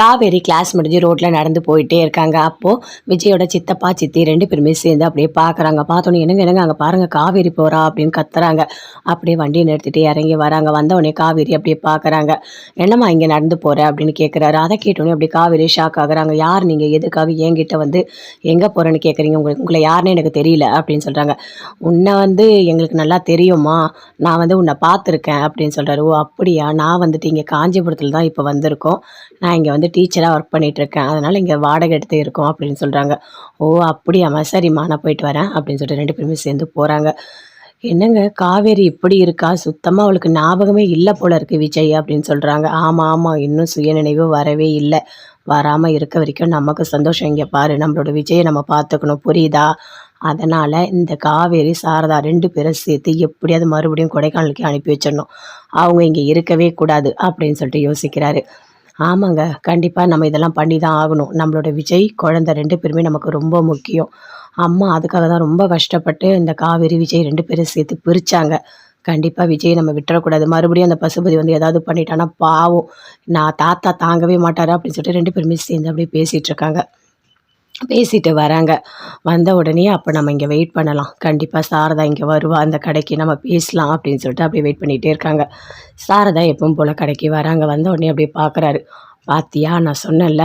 Kaveri class முடிஞ்சு ரோட்டில் நடந்து போயிட்டே இருக்காங்க. அப்போது விஜயோட சித்தப்பா சித்தி ரெண்டு பேருமே சேர்ந்து அப்படியே பார்க்குறாங்க பார்த்தோன்னே என்னங்க என்னங்க அங்கே பாருங்கள் காவேரி போகிறா அப்படின்னு கத்துறாங்க. அப்படியே வண்டியை நிறுத்திட்டு இறங்கி வராங்க. வந்தவொடனே காவேரி அப்படியே பார்க்குறாங்க என்னம்மா இங்கே நடந்து போகிற அப்படின்னு கேட்குறாரு அதை கேட்டோன்னே அப்படியே காவேரி ஷாக் ஆகுறாங்க. யார் நீங்கள் எதுக்காக என்கிட்ட வந்து எங்கே போகிறேன்னு கேட்குறீங்க உங்களுக்கு உங்களை யாருன்னு எனக்கு தெரியல அப்படின்னு சொல்கிறாங்க உன்னை வந்து எங்களுக்கு நல்லா தெரியுமா நான் வந்து உன்னை பார்த்துருக்கேன் அப்படின்னு சொல்கிறாரு ஓ அப்படியா? நான் வந்துட்டு இங்கே காஞ்சிபுரத்தில் தான் இப்போ வந்திருக்கோம். நான் இங்கே வந்து டீச்சராக ஒர்க் பண்ணிகிட்ருக்கேன் அதனால் இங்கே வாடகை எடுத்து இருக்கோம் அப்படின்னு சொல்கிறாங்க ஓ அப்படியாம்மா. சரிம்மா நான் போயிட்டு வரேன் அப்படின்னு சொல்லிட்டு ரெண்டு பேருமே சேர்ந்து போகிறாங்க என்னங்க காவேரி இப்படி இருக்கா? சுத்தமாக அவளுக்கு ஞாபகமே இல்லை போல இருக்குது விஜய் அப்படின்னு சொல்கிறாங்க ஆமாம் ஆமாம் இன்னும் சுயநினைவு வரவே இல்லை. வராமல் இருக்க வரைக்கும் நமக்கு சந்தோஷம். இங்கே பாரு நம்மளோட விஜயை நம்ம பார்த்துக்கணும். புரியுதா? அதனால் இந்த காவேரி சாரதா ரெண்டு பேரும் சேர்த்து எப்படியாவது மறுபடியும் கொடைக்கானலுக்கு அனுப்பி வச்சிடணும். அவங்க இங்கே இருக்கவே கூடாது அப்படின்னு சொல்லிட்டு யோசிக்கிறாரு. ஆமாங்க. கண்டிப்பாக நம்ம இதெல்லாம் பண்ணி தான் ஆகணும். நம்மளோட விஜய் குழந்தை ரெண்டு பேருமே நமக்கு ரொம்ப முக்கியம். அம்மா அதுக்காக தான் ரொம்ப கஷ்டப்பட்டு இந்த காவேரி விஜய் ரெண்டு பேரும் சேர்த்து பிரித்தாங்க கண்டிப்பாக விஜய் நம்ம விட்டுறக்கூடாது. மறுபடியும் அந்த பசுபதி வந்து ஏதாவது பண்ணிட்டான்னா பாவம். நான் தாத்தா தாங்கவே மாட்டாரா அப்படின்னு சொல்லிட்டு ரெண்டு பேருமே சேர்ந்து அப்படியே பேசிகிட்டு இருக்காங்க. பேசிட்டு வராங்க. வந்த உடனே அப்போ நம்ம இங்கே வெயிட் பண்ணலாம். கண்டிப்பாக சாரதா இங்கே வருவா. அந்த கடைக்கு நம்ம பேசலாம் அப்படின்னு சொல்லிட்டு அப்படியே வெயிட் பண்ணிகிட்டே இருக்காங்க. சாரதா எப்பவும் போல் கடைக்கு வராங்க. வந்த உடனே அப்படியே பார்க்குறாரு பாத்தியா? நான் சொன்னேன்ல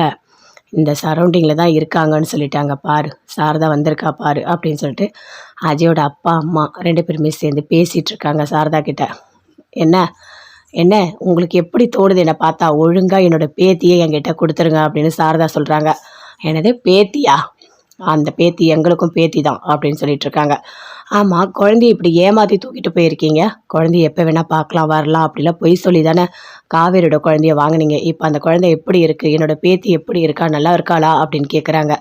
இந்த சரௌண்டிங்கில் தான் இருக்காங்கன்னு சொல்லிட்டாங்க. பாரு சாரதா வந்திருக்கா பாரு அப்படின்னு சொல்லிட்டு அஜயோட அப்பா அம்மா ரெண்டு பேருமே சேர்ந்து பேசிகிட்டு இருக்காங்க சாரதா கிட்ட. என்ன? என்ன? உங்களுக்கு எப்படி தோணுது? என்னை பார்த்தா ஒழுங்காக என்னோடய பேத்தியை என்கிட்ட கொடுத்துருங்க அப்படின்னு சாரதா சொல்கிறாங்க எனது பேத்தியா? அந்த பேத்தி எங்களுக்கும் பேத்தி தான் அப்படின்னு சொல்லிட்டு இருக்காங்க ஆமாம் குழந்தைய இப்படி ஏமாற்றி தூக்கிட்டு போயிருக்கீங்க? குழந்தைய எப்போ வேணால் பார்க்கலாம் வரலாம் அப்படிலாம் பொய் சொல்லி தானே காவேரியோட குழந்தைய வாங்குனீங்க. இப்போ அந்த குழந்தை எப்படி இருக்குது என்னோடய பேத்தி எப்படி இருக்கா? நல்லா இருக்காளா? அப்படின்னு கேட்குறாங்க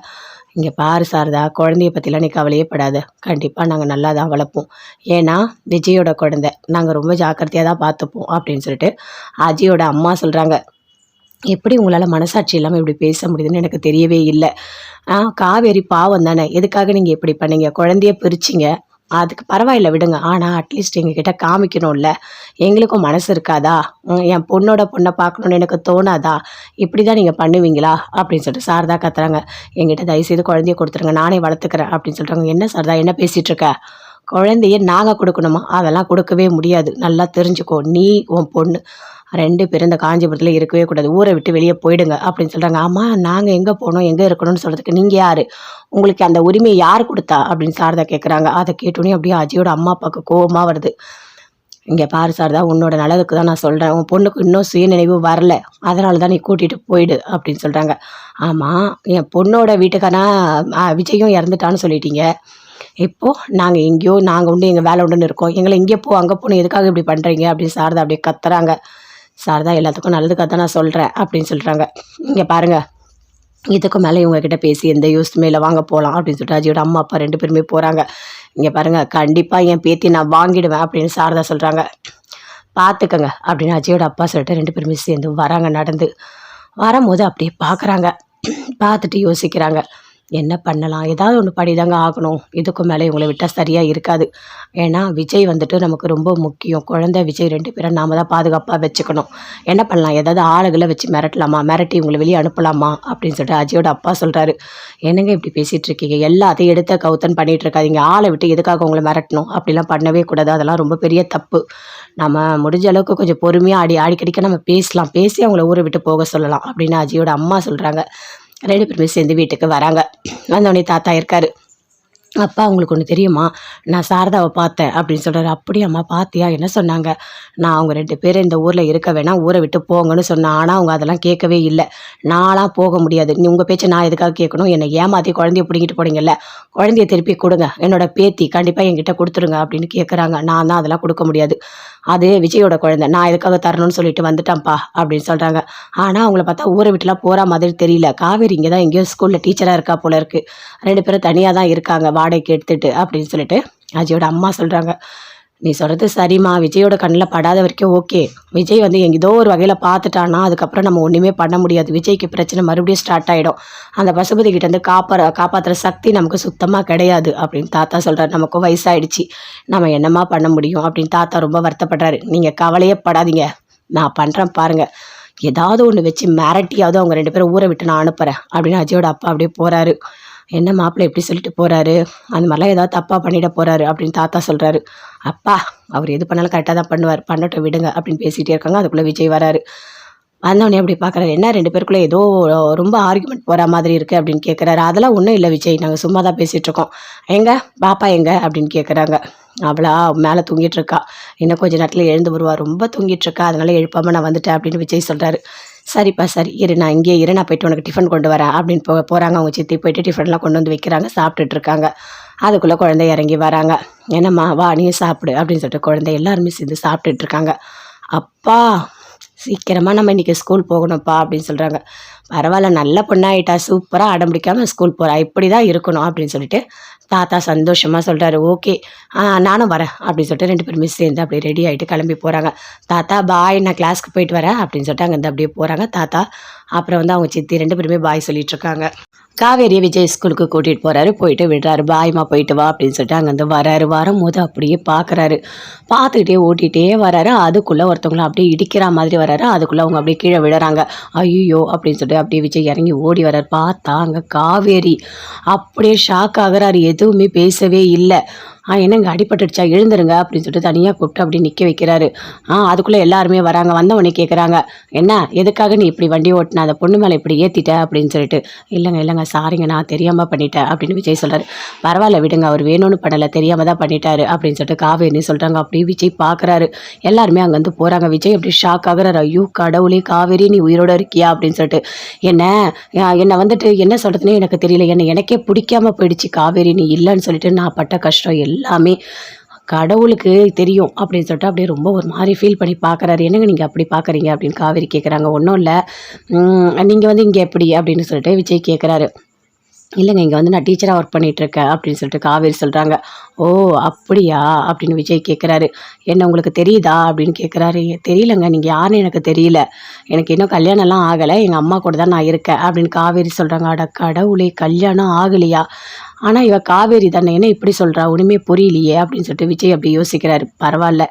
இங்கே பாரு சாரதா குழந்தைய பற்றிலாம் நீ கவலையே படாது. கண்டிப்பாக நாங்கள் நல்லா தான் வளர்ப்போம். ஏன்னா விஜயோட குழந்தை. நாங்கள் ரொம்ப ஜாக்கிரதையாக தான் பார்த்துப்போம் அப்படின்னு சொல்லிட்டு அஜயோட அம்மா சொல்கிறாங்க எப்படி உங்களால் மனசாட்சி இல்லாமல் இப்படி பேச முடியுதுன்னு எனக்கு தெரியவே இல்லை. காவேரி பாவம் தானே. எதுக்காக நீங்கள் இப்படி பண்ணீங்க? குழந்தைய பிரிச்சிங்க. அதுக்கு பரவாயில்ல விடுங்க. ஆனால் அட்லீஸ்ட் எங்ககிட்ட காமிக்கணும்ல. எங்களுக்கும் மனசு இருக்காதா? ம், என் பொண்ணோட பொண்ணை பார்க்கணுன்னு எனக்கு தோணாதா? இப்படி தான் நீங்கள் பண்ணுவீங்களா? அப்படின்னு சொல்லிட்டு சாரதா கத்துறாங்க. எங்கிட்ட தயவுசெய்து குழந்தைய கொடுத்துருங்க. நானே வளர்த்துக்கிறேன் அப்படின்னு சொல்கிறாங்க என்ன சாரதா என்ன பேசிகிட்டு இருக்க? குழந்தைய நாங்கள் கொடுக்கணுமா? அதெல்லாம் கொடுக்கவே முடியாது. நல்லா தெரிஞ்சுக்கோ. நீ உன் பொண்ணு. ரெண்டு பேரும் இந்த காஞ்சிபுரத்தில் இருக்கவே கூடாது. ஊரை விட்டு வெளியே போயிடுங்க அப்படின்னு சொல்கிறாங்க ஆமாம் நாங்கள் எங்கே போகணும் எங்கே இருக்கணும்னு சொல்கிறதுக்கு நீங்கள் யார்? உங்களுக்கு அந்த உரிமையை யார் கொடுத்தா? அப்படின்னு சாரதா கேட்குறாங்க அதை கேட்டோன்னே அப்படியே அஜயோட அம்மா அப்பாவுக்கு கோவமாக வருது. இங்கே பாரு சாரதா உன்னோட நல்லதுக்கு தான் நான் சொல்கிறேன் உன் பொண்ணுக்கு இன்னும் சுயநினைவு வரல. அதனால தான் நீ கூட்டிகிட்டு போயிடு அப்படின்னு சொல்கிறாங்க ஆமாம் என் பொண்ணோட வீட்டுக்கானா விஜயும் இறந்துட்டான்னு சொல்லிட்டீங்க. இப்போது நாங்கள் எங்கேயோ நாங்கள் உண்டு எங்கள் வேலை உண்டுன்னு இருக்கோம். எங்களை இங்கே போ அங்கே போகணும் எதுக்காக இப்படி பண்ணுறீங்க அப்படின்னு சாரதா அப்படியே கத்துறாங்க. சாரதா எல்லாத்துக்கும் நல்லதுக்காக தான் நான் சொல்கிறேன் அப்படின்னு சொல்கிறாங்க இங்கே பாருங்கள் இதுக்கு மேலே இவங்கக்கிட்ட பேசி எந்த யூஸ்மே இல்லை வாங்க போகலாம் அப்படின்னு சொல்லிட்டு அஜியோட அம்மா அப்பா ரெண்டு பேருமே போகிறாங்க இங்கே பாருங்கள் கண்டிப்பாக என் பேத்தி நான் வாங்கிடுவேன் அப்படின்னு சாரதா சொல்கிறாங்க பார்த்துக்கங்க அப்படின்னு அஜயோட அப்பா சொல்லிட்டு ரெண்டு பேருமே சேர்ந்து வராங்க நடந்து. வரும்போது அப்படியே பார்க்குறாங்க பார்த்துட்டு யோசிக்கிறாங்க. என்ன பண்ணலாம்? ஏதாவது ஒன்று பண்ணிதாங்க ஆகணும். இதுக்கு மேலே இவங்களை விட்டால் சரியாக இருக்காது. ஏன்னா விஜய் வந்துட்டு நமக்கு ரொம்ப முக்கியம். குழந்தை விஜய் ரெண்டு பேரும் நாம தான் பாதுகாப்பாக வச்சுக்கணும். என்ன பண்ணலாம்? ஏதாவது ஆளுகளை வச்சு மிரட்டலாமா? மிரட்டி இவங்களை வெளியே அனுப்பலாமா? அப்படின்னு சொல்லிட்டு அஜயோட அப்பா சொல்கிறாரு என்னங்க இப்படி பேசிகிட்டு இருக்கீங்க? எல்லாத்தையும் எடுத்த கவுத்தன் பண்ணிகிட்டு இருக்காதீங்க. ஆளை விட்டு எதுக்காக உங்களை மிரட்டணும்? அப்படிலாம் பண்ணவே கூடாது. அதெல்லாம் ரொம்ப பெரிய தப்பு. நம்ம முடிஞ்ச அளவுக்கு கொஞ்சம் பொறுமையாக அடி அடிக்கடிக்க நம்ம பேசலாம். பேசி அவங்கள ஊரை விட்டு போக சொல்லலாம் அப்படின்னு அஜயோட அம்மா சொல்கிறாங்க ரெண்டு பேருமே சேர்ந்து வீட்டுக்கு வராங்க. வந்தோடனே தாத்தா இருக்காரு. அப்பா உங்களுக்கு ஒன்று தெரியுமா? நான் சாரதாவை பார்த்தேன் அப்படின்னு சொல்கிறாரு அப்படியாம்மா பார்த்தியா என்ன சொன்னாங்க? நான் அவங்க ரெண்டு பேரும் இந்த ஊரில் இருக்க வேணாம் ஊரை விட்டு போங்கன்னு சொன்னேன். ஆனால் அவங்க அதெல்லாம் கேட்கவே இல்லை. நான்லாம் போக முடியாது. நீ உங்கள் பேச்சை நான் எதுக்காக கேட்கணும்? என்னை ஏமாற்றி குழந்தைய பிடிங்கிட்டு போனீங்கல்ல குழந்தைய திருப்பி கொடுங்க. என்னோட பேத்தி கண்டிப்பாக என்கிட்ட கொடுத்துருங்க அப்படின்னு கேட்குறாங்க நான் தான் அதெல்லாம் கொடுக்க முடியாது. அது விஜயோட குழந்தை. நான் எதுக்காக தரணும்னு சொல்லிட்டு வந்துட்டேன்ப்பா அப்படின்னு சொல்கிறாங்க ஆனால் அவங்கள பார்த்தா ஊரை விட்டுலாம் போகிற மாதிரி தெரியல. காவேரி இங்கே தான் எங்கேயோ ஸ்கூலில் டீச்சராக இருக்கா போல இருக்குது ரெண்டு பேரும் தனியாக தான் இருக்காங்க. வாடகைக்கு எடுத்துட்டு அப்படின்னு சொல்லிட்டு அஜயோட அம்மா சொல்கிறாங்க நீ சொல்கிறது சரிம்மா. விஜயோட கண்ணில் படாத வரைக்கும் ஓகே. விஜய் வந்து எங்கே ஏதோ ஒரு வகையில் பார்த்துட்டான்னா அதுக்கப்புறம் நம்ம ஒன்றுமே பண்ண முடியாது. விஜய்க்கு பிரச்சனை மறுபடியும் ஸ்டார்ட் ஆகிடும் அந்த பசுபதி கிட்டேருந்து காப்பாற காப்பாற்றுற சக்தி நமக்கு சுத்தமாக கிடையாது அப்படின்னு தாத்தா சொல்கிறார் நமக்கும் வயசாயிடுச்சு. நம்ம என்னம்மா பண்ண முடியும் அப்படின்னு தாத்தா ரொம்ப வருத்தப்படுறாரு. நீங்கள் கவலையே படாதீங்க. நான் பண்ணுறேன் பாருங்கள் ஏதாவது ஒன்று வச்சு மிரட்டியாவது அவங்க ரெண்டு பேரும் ஊரை விட்டு நான் அனுப்புகிறேன் அப்படின்னு அஜயோட அப்பா அப்படியே போகிறாரு என்ன மாப்பிள்ளை எப்படி சொல்லிட்டு போகிறாரு அந்த மாதிரிலாம் ஏதாவது தப்பாக பண்ணிட போகிறாரு அப்படின்னு தாத்தா சொல்கிறாரு அப்பா அவர் எது பண்ணாலும் கரெக்டாக தான் பண்ணுவார். பண்ணட்டும் விடுங்க அப்படின்னு பேசிகிட்டே இருக்காங்க. அதுக்குள்ளே விஜய் வராரு. வந்தவொடனே அப்படி பார்க்குறாரு என்ன ரெண்டு பேருக்குள்ளே ஏதோ ரொம்ப ஆர்குமெண்ட் போகிற மாதிரி இருக்குது அப்படின்னு கேட்குறாரு அதெல்லாம் ஒன்றும் இல்லை விஜய். நாங்கள் சும்மா தான் பேசிகிட்ருக்கோம் எங்க? பாப்பா எங்க? அப்படின்னு கேட்குறாங்க அவளா மேலே தூங்கிட்டு இருக்கா. இன்னும் கொஞ்ச நேரத்தில் எழுந்து வருவா. ரொம்ப தூங்கிட்டு இருக்கா. அதனால எழுப்பாமல் நான் வந்துட்டேன் அப்படின்னு விஜய் சொல்கிறாரு சரிப்பா சரி. இரு நான் இங்கே இரு நான் போயிட்டு உனக்கு டிஃபன் கொண்டு வரேன் அப்படின்னு போ போகிறாங்க அவங்க சித்தி போயிட்டு டிஃபன்லாம் கொண்டு வந்து வைக்கிறாங்க. சாப்பிட்டுட்டு இருக்காங்க. அதுக்குள்ளே குழந்தை இறங்கி வராங்க. என்னம்மா வா நீ சாப்பிடு அப்படின்னு சொல்லிட்டு குழந்தை எல்லாருமே சேர்ந்து சாப்பிட்டுட்டு இருக்காங்க. அப்பா சீக்கிரமாக நம்ம இன்றைக்கி ஸ்கூல் போகணும்ப்பா அப்படின்னு சொல்கிறாங்க பரவாயில்ல நல்ல பொண்ணாயிட்டா. சூப்பராக அடம் பிடிக்காமல் ஸ்கூல் போகிறா இப்படி தான் இருக்கணும் அப்படின்னு சொல்லிட்டு தாத்தா சந்தோஷமாக சொல்கிறாரு ஓகே நானும் வரேன் அப்படின்னு சொல்லிட்டு ரெண்டு பேருமே சேர்ந்து அப்படியே ரெடி ஆகிட்டு கிளம்பி போகிறாங்க தாத்தா பாய் நான் கிளாஸ்க்கு போயிட்டு வரேன் அப்படின்னு சொல்லிட்டு அங்கேருந்து அப்படியே போகிறாங்க தாத்தா அப்புறம் வந்து அவங்க சித்தி ரெண்டு பேருமே பாய் சொல்லிட்டு இருக்காங்க காவேரியை விஜய் ஸ்கூலுக்கு கூட்டிகிட்டு போகிறாரு போயிட்டு விடுறாரு பாய்மா போயிட்டு வா அப்படின்னு சொல்லிட்டு அங்கேருந்து வராரு. வரும்போது அப்படியே பார்க்குறாரு பார்த்துக்கிட்டே ஓட்டிகிட்டே வராரு. அதுக்குள்ளே ஒருத்தவங்கள அப்படியே இடிக்கிற மாதிரி வராரு. அதுக்குள்ளே அவங்க அப்படியே கீழே விழுறாங்க. ஐயோ அப்படின்னு சொல்லிட்டு அப்படியே விஜய் இறங்கி ஓடி வராரு. பார்த்தா அங்கே காவேரி. அப்படியே ஷாக் ஆகுறாரு. எதுவுமே பேசவே இல்லை. ஆ என்னங்க அடிபட்டுடுச்சா? எழுந்துருங்க அப்படின்னு சொல்லிட்டு தனியாக கூப்பிட்டு அப்படி நிற்க வைக்கிறாரு. ஆ அதுக்குள்ளே எல்லாருமே வராங்க. வந்தவொடனே கேட்குறாங்க என்ன எதுக்காக நீ இப்படி வண்டி ஓட்டின? அந்த பொண்ணு மேலே இப்படி ஏற்றிட்ட அப்படின்னு சொல்லிட்டு இல்லைங்க இல்லைங்க சாரிங்க நான் தெரியாமல் பண்ணிட்டேன் அப்படின்னு விஜய் சொல்கிறார் பரவாயில்ல விடுங்க அவர் வேணும்னு பண்ணலை தெரியாமல் தான் பண்ணிட்டாரு அப்படின்னு சொல்லிட்டு காவேரி சொல்கிறாங்க அப்படி விஜய் பார்க்குறாரு எல்லாருமே அங்கேருந்து போகிறாங்க விஜய் அப்படி ஷாக் ஆகுறாரு. ஐயோ கடவுளே காவேரி நீ உயிரோட இருக்கியா? அப்படின்னு சொல்லிட்டு என்ன என்னை வந்துட்டு என்ன சொல்கிறதுனே எனக்கு தெரியல. என்ன எனக்கே பிடிக்காம போயிடுச்சு காவேரி நீ இல்லைன்னு சொல்லிட்டு நான் பட்ட கஷ்டம் எல்லாம் எல்லாமே கடவுளுக்கு தெரியும் அப்படின்னு சொல்லிட்டு அப்படியே ரொம்ப ஒரு மாதிரி ஃபீல் பண்ணி பார்க்குறாரு. என்னங்க நீங்கள் அப்படி பார்க்குறீங்க அப்படின்னு காவேரி கேட்குறாங்க ஒன்றும் இல்லை. நீங்கள் வந்து இங்கே எப்படி? அப்படின்னு சொல்லிட்டு விஜய் கேட்குறாரு இல்லைங்க இங்கே வந்து நான் டீச்சராக ஒர்க் பண்ணிகிட்ருக்கேன் அப்படின்னு சொல்லிட்டு காவேரி சொல்கிறாங்க ஓ அப்படியா? அப்படின்னு விஜய் கேட்குறாரு என்ன உங்களுக்கு தெரியுதா? அப்படின்னு கேட்குறாரு தெரியலங்க நீங்கள் யாருன்னு எனக்கு தெரியல. எனக்கு இன்னும் கல்யாணம்லாம் ஆகலை. எங்கள் அம்மா கூட தான் நான் இருக்கேன் அப்படின்னு காவேரி சொல்கிறாங்க அட கடவுளே கல்யாணம் ஆகலையா? ஆனால் இவள் காவேரி தானே என்ன இப்படி சொல்கிறா ஒன்றுமே புரியலையே அப்படின்னு சொல்லிட்டு விஜய் அப்படி யோசிக்கிறாரு. பரவாயில்ல.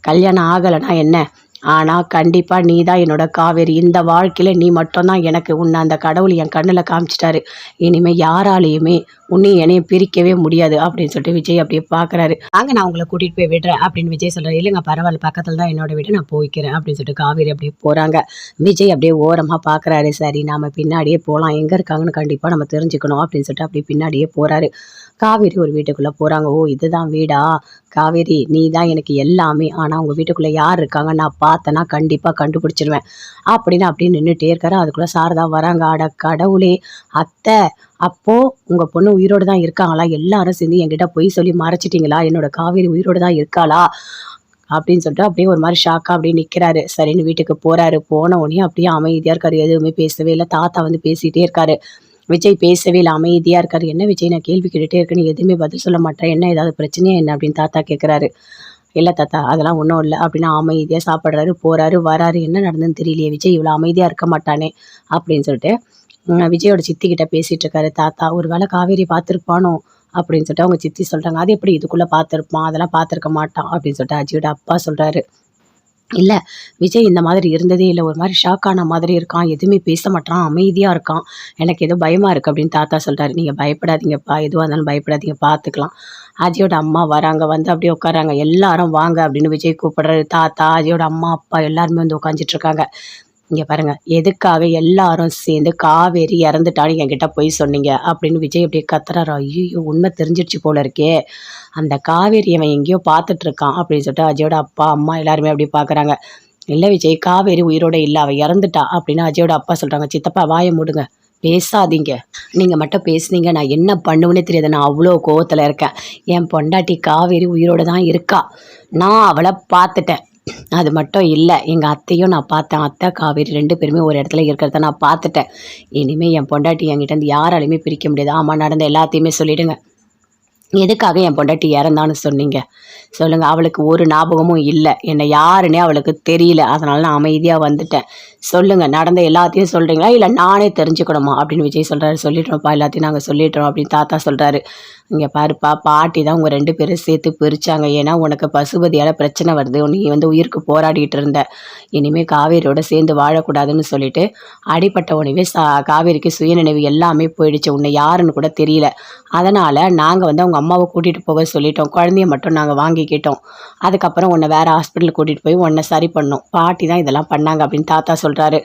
கல்யாணம் ஆகலைன்னா என்ன? ஆனால் கண்டிப்பாக நீ தான் என்னோட காவேரி. இந்த வாழ்க்கையில் நீ மட்டும்தான் எனக்கு உன்னை அந்த கடவுள் என் கண்ணில் காமிச்சிட்டாரு. இனிமேல் யாராலையுமே உன்னையும் என்னையும் பிரிக்கவே முடியாது அப்படின்னு சொல்லிட்டு விஜய் அப்படியே பார்க்குறாரு அங்கே நான் உங்களை கூட்டிகிட்டு போய் விடுறேன் அப்படின்னு விஜய் சொல்கிறார் இல்லைங்க பரவாயில்ல பக்கத்தில் தான் என்னோட வீடு நான் போய்க்கிறேன் அப்படின்னு சொல்லிட்டு காவேரி அப்படியே போகிறாங்க விஜய் அப்படியே ஓரமாக பார்க்குறாரு சரி நாம் பின்னாடியே போகலாம் எங்கே இருக்காங்கன்னு கண்டிப்பாக நம்ம தெரிஞ்சுக்கணும் அப்படின்னு சொல்லிட்டு அப்படியே பின்னாடியே போகிறாரு காவேரி ஒரு வீட்டுக்குள்ளே போகிறாங்க ஓ இதுதான் வீடா? காவேரி நீ தான் எனக்கு எல்லாமே. ஆனால் உங்கள் வீட்டுக்குள்ளே யார் இருக்காங்க? நான் பார்த்தேன்னா கண்டிப்பாக கண்டுபிடிச்சிருவேன். அப்படின்னு அப்படியே நின்றுட்டே இருக்காரு. அதுக்குள்ளே சாரதா வராங்க. அட கடவுளே அத்தை அப்போது உங்கள் பொண்ணு உயிரோடு தான் இருக்காங்களா? எல்லாரும் சேர்ந்து என்கிட்ட பொய் சொல்லி மறைச்சிட்டிங்களா? என்னோட காவேரி உயிரோடு தான் இருக்காளா? அப்படின்னு சொல்லிட்டு அப்படியே ஒரு மாதிரி ஷாக்காக அப்படியே நிற்கிறாரு சரின்னு வீட்டுக்கு போகிறாரு போன உடனே அப்படியே அமைதியாக இருக்காரு. எதுவுமே பேசவே இல்லை. தாத்தா வந்து பேசிகிட்டே இருக்காரு. விஜய் பேசவே இல்லை. அமைதியாக இருக்காரு. என்ன விஜய்? நான் கேள்வி கேட்டுகிட்டே இருக்கேன்னு எதுவுமே பதில் சொல்ல மாட்டேன் என்ன ஏதாவது பிரச்சனையா? என்ன? அப்படின்னு தாத்தா கேட்குறாரு இல்லை தாத்தா அதெல்லாம் ஒன்றும் இல்லை. அப்படின்னு அமைதியாக சாப்பிட்றாரு போகிறாரு வராரு. என்ன நடந்ததுன்னு தெரியலையே விஜய் இவ்வளோ அமைதியாக இருக்க மாட்டானே அப்படின்னு சொல்லிட்டு விஜயோட சித்திக்கிட்ட பேசிகிட்டு இருக்காரு. தாத்தா ஒரு வேளை காவேரி பார்த்துருப்பானோ அப்படின்னு சொல்லிட்டு அவங்க சித்தி சொல்கிறாங்க அது எப்படி இதுக்குள்ளே பார்த்துருப்பான்? அதெல்லாம் பார்த்துருக்க மாட்டான் அப்படின்னு சொல்லிட்டு அஜியோட அப்பா சொல்கிறாரு இல்லை விஜய் இந்த மாதிரி இருந்ததே இல்லை. ஒரு மாதிரி ஷாக் ஆன மாதிரி இருக்கான். எதுவுமே பேச மாட்டான். அமைதியாக இருக்கான். எனக்கு ஏதோ பயமாக இருக்குது அப்படின்னு தாத்தா சொல்கிறாரு நீங்கள் பயப்படாதீங்கப்பா. எதுவாக இருந்தாலும் பயப்படாதீங்க. பார்த்துக்கலாம். அஜயோட அம்மா வராங்க வந்து அப்படியே உட்காராங்க. எல்லாரும் வாங்க அப்படின்னு விஜய் கூப்பிடுறாரு. தாத்தா அஜயோட அம்மா அப்பா எல்லாருமே வந்து உட்காந்துட்ருக்காங்க இங்கே பாருங்க எதுக்காக எல்லாரும் சேர்ந்து காவேரி இறந்துட்டான்னு என்கிட்ட போய் சொன்னீங்க? அப்படின்னு விஜய் அப்படியே கத்துறாரு. ஐயோ உண்மை தெரிஞ்சிடுச்சு போல இருக்கே. அந்த காவேரி அவன் எங்கேயோ பார்த்துட்டு இருக்கான் அப்படின்னு சொல்லிட்டு அஜயோட அப்பா அம்மா எல்லாருமே அப்படி பார்க்குறாங்க. இல்லை விஜய் காவேரி உயிரோட இல்லை அவள் இறந்துட்டா அப்படின்னு அஜயோட அப்பா சொல்கிறாங்க சித்தப்பா வாயை மூடுங்க. பேசாதீங்க. நீங்கள் மட்டும் பேசுனீங்க நான் என்ன பண்ணுவேனே தெரியாது. நான் அவ்வளோ கோவத்தில் இருக்கேன். என் பொண்டாட்டி காவேரி உயிரோட தான் இருக்கா? நான் அவளை பார்த்துட்டேன். அது மட்டும் இல்லை எங்கள் அத்தையும் நான் பார்த்தேன். அத்தை காவேரி ரெண்டு பேருமே ஒரு இடத்துல இருக்கிறத நான் பார்த்துட்டேன். இனிமேல் என் பொண்டாட்டி என்கிட்ட இருந்து யாராலையுமே பிரிக்க முடியாது. ஆமாம் நடந்த எல்லாத்தையுமே சொல்லிவிடுங்க எதுக்காக என் பொண்டாட்டி இறந்தான்னு சொன்னீங்க? சொல்லுங்கள் அவளுக்கு ஒரு ஞாபகமும் இல்லை. என்னை யாருன்னே அவளுக்கு தெரியல. அதனால நான் அமைதியாக வந்துட்டேன். சொல்லுங்கள் நடந்த எல்லாத்தையும் சொல்கிறீங்களா இல்லை நானே தெரிஞ்சுக்கணுமா? அப்படின்னு விஜய் சொல்கிறாரு சொல்லிட்டோம்ப்பா எல்லாத்தையும் நாங்கள் சொல்லிட்டோம் அப்படின்னு தாத்தா சொல்கிறாரு இங்கே பாருப்பா பாட்டி தான் உங்கள் ரெண்டு பேரும் சேர்த்து பிரித்தாங்க ஏன்னா உனக்கு பசுபதியால் பிரச்சனை வருது. நீ வந்து உயிருக்கு போராடிக்கிட்டு இருந்த. இனிமேல் காவேரியோட சேர்ந்து வாழக்கூடாதுன்னு சொல்லிட்டு அடிப்பட்ட உணவே சா காவேரிக்கு சுயநினைவு எல்லாமே போயிடுச்சு. உன்னை யாருன்னு கூட தெரியல. அதனால் நாங்கள் வந்து அவங்க அம்மாவை கூட்டிகிட்டு போக சொல்லிட்டோம். குழந்தைய மட்டும் நாங்கள் வாங்கிக்கிட்டோம். அதுக்கப்புறம் உன்னை வேறு ஹாஸ்பிட்டலுக்கு கூட்டிகிட்டு போய் உன்னை சரி பண்ணோம். பாட்டி தான் இதெல்லாம் பண்ணாங்க அப்படின்னு தாத்தா சொல்கிறாரு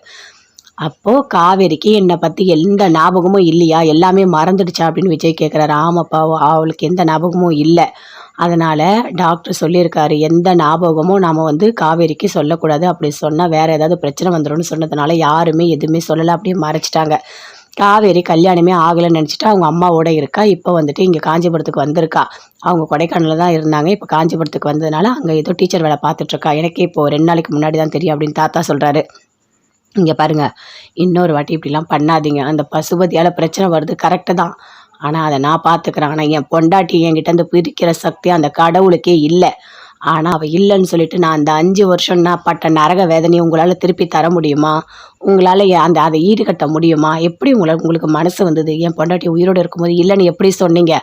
அப்போது காவேரிக்கு என்னை பற்றி எந்த ஞாபகமும் இல்லையா? எல்லாமே மறந்துடுச்சா? அப்படின்னு விஜய் கேட்குறாரு ஆமாப்பா அவளுக்கு எந்த ஞாபகமும் இல்லை. அதனால் டாக்டர் சொல்லியிருக்காரு எந்த ஞாபகமும் நாம் வந்து காவேரிக்கு சொல்லக்கூடாது. அப்படி சொன்னால் வேறு ஏதாவது பிரச்சனை வந்துடும்னு சொன்னதுனால யாருமே எதுவுமே சொல்லலை. அப்படியே மறைச்சிட்டாங்க. காவேரி கல்யாணமே ஆகலைன்னு நினச்சிட்டு அவங்க அம்மாவோட இருக்கா? இப்போ வந்துட்டு இங்கே காஞ்சிபுரத்துக்கு வந்திருக்கா? அவங்க கொடைக்கானலில் தான் இருந்தாங்க. இப்போ காஞ்சிபுரத்துக்கு வந்ததுனால அங்கே ஏதோ டீச்சர் வேலை பார்த்துட்ருக்கா எனக்கே இப்போது ரெண்டு நாளைக்கு முன்னாடி தான் தெரியும் அப்படின்னு தாத்தா சொல்கிறாரு இங்கே பாருங்கள் இன்னொரு வாட்டி இப்படிலாம் பண்ணாதீங்க. அந்த பசுபதியால் பிரச்சனை வருது கரெக்டு தான். ஆனால் அதை நான் பார்த்துக்கிறேன் ஆனால் என் பொண்டாட்டி என்கிட்ட அந்த பிரிக்கிற சக்தி அந்த கடவுளுக்கே இல்லை. ஆனால் அவள் இல்லைன்னு சொல்லிட்டு நான் அந்த அஞ்சு வருஷம் நான் பட்ட நரக வேதனையை உங்களால் திருப்பி தர முடியுமா? உங்களால் அந்த அதை ஈடுகட்ட முடியுமா? எப்படி உங்களை உங்களுக்கு மனசு வந்தது? என் பொண்டாட்டி உயிரோடு இருக்கும்போது இல்லைன்னு எப்படி சொன்னீங்க?